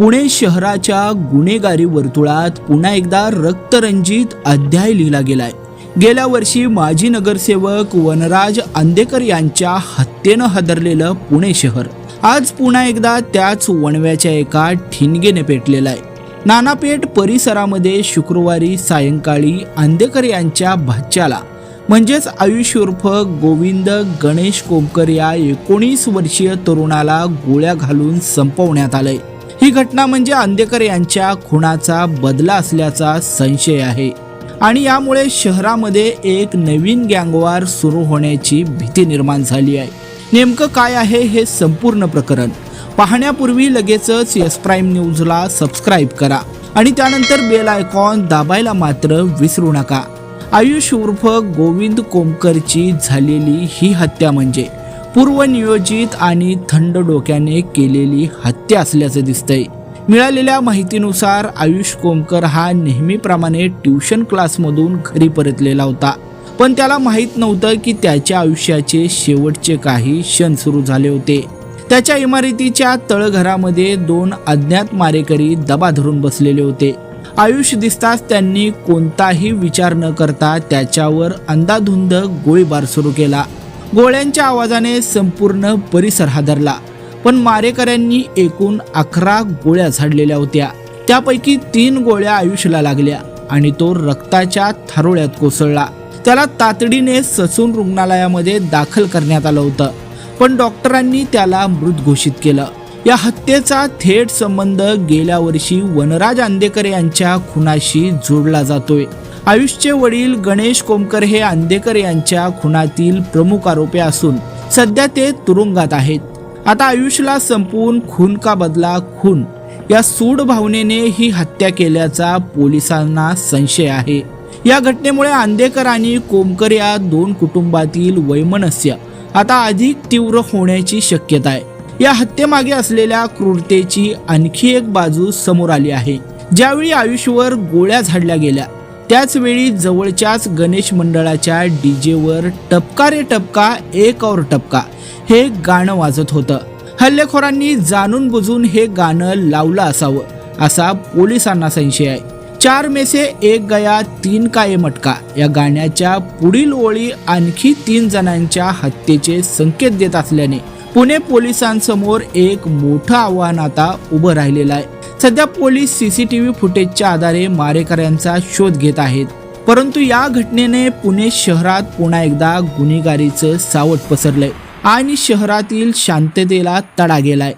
पुणे शहराच्या गुन्हेगारी वर्तुळात पुन्हा एकदा रक्तरंजित अध्याय लिहिला गेलाय. गेल्या वर्षी माजी नगरसेवक वनराज आंदेकर यांच्या हत्येनं हादरलेलं पुणे शहर. आज पुन्हा एकदा त्याच वणव्याच्या एका ठिणगेने पेटलेलं आहे. नानापेठ परिसरामध्ये शुक्रवारी सायंकाळी आंदेकर यांच्या भाच्याला म्हणजेच आयुष उर्फ गोविंद गणेश कोमकर या एकोणीस वर्षीय तरुणाला गोळ्या घालून संपवण्यात आलंय. ही घटना म्हणजे आंदेकर यांच्या खुणाचा बदला असल्याचा संशय आहे. आणि यामुळे शहरामध्ये एक नवीन गँगवार सुरू होण्याची भीती निर्माण झाली आहे. नेमकं काय आहे हे संपूर्ण प्रकरण? पाहण्यापूर्वी लगेचच यस प्राईम न्यूजला सबस्क्राईब करा. आणि त्यानंतर बेल आयकॉन दाबायला मात्र विसरू नका. आयुष उर्फ गोविंद कोमकरची झालेली ही हत्या म्हणजे. पूर्वनियोजित आणि थंड डोक्याने केलेली हत्या असल्याचं दिसतंय. मिळालेल्या माहितीनुसार आयुष कोमकर हा नेहमीप्रमाणे ट्युशन क्लासमधून घरी परतलेला होता. पण त्याला माहीत नव्हतं की त्याच्या आयुष्याचे शेवटचे काही क्षण सुरू झाले होते. त्याच्या इमारतीच्या तळघरामध्ये दोन अज्ञात मारेकरी दबा धरून बसलेले होते. आयुष दिसताच त्यांनी कोणताही विचार न करता त्याच्यावर अंदाधुंद गोळीबार सुरू केला. गोळ्यांच्या आवाजाने संपूर्ण परिसर हादरला. पण मारेकऱ्यांनी एकूण अकरा गोळ्या झाडलेल्या होत्या. त्यापैकी तीन गोळ्या आयुषला लागल्या आणि तो रक्ताच्या थारोळ्यात कोसळला. त्याला तातडीने ससून रुग्णालयामध्ये दाखल करण्यात आलं होतं. पण डॉक्टरांनी त्याला मृत घोषित केलं. या हत्येचा थेट संबंध गेल्या वर्षी वनराज आंदेकर यांच्या खुनाशी जोडला जातोय. आयुषचे वडील गणेश कोमकर हे आंदेकर यांच्या खुनातील प्रमुख आरोपी असून सध्या ते तुरुंगात आहेत. आता आयुषला संपवून खून का बदला खून? या सूड भावनेने ही हत्या केल्याचा पोलिसांना संशय आहे. या घटनेमुळे आंदेकर आणि कोमकर या दोन कुटुंबातील वैमनस्य आता अधिक तीव्र होण्याची शक्यता आहे. या हत्येमागे असलेल्या क्रूरतेची आणखी एक बाजू समोर आली आहे. ज्यावेळी आयुषवर गोळ्या झाडल्या गेल्या त्याचवेळी जवळच्याच गणेश मंडळाच्या डीजेवर टपका रे टपका एक और टपका हे गाणं वाजत होतं. हल्लेखोरांनी जाणून बुजून हे गाणं लावलं असावं असा पोलिसांना संशय आहे. चार मेसे एक गया तीन का मटका या गाण्याच्या पुढील ओळी आणखी तीन जणांच्या हत्येचे संकेत देत असल्याने पुणे पोलिसांसमोर एक मोठं आव्हान आता उभं राहिलेलं आहे. सध्या पोलीस सीसीटीव्ही फुटेजच्या आधारे मारेकऱ्यांचा शोध घेत आहेत. परंतु या घटनेने पुणे शहरात पुन्हा एकदा गुन्हेगारीचं सावट पसरलंय आणि शहरातील शांततेला तडा गेलाय.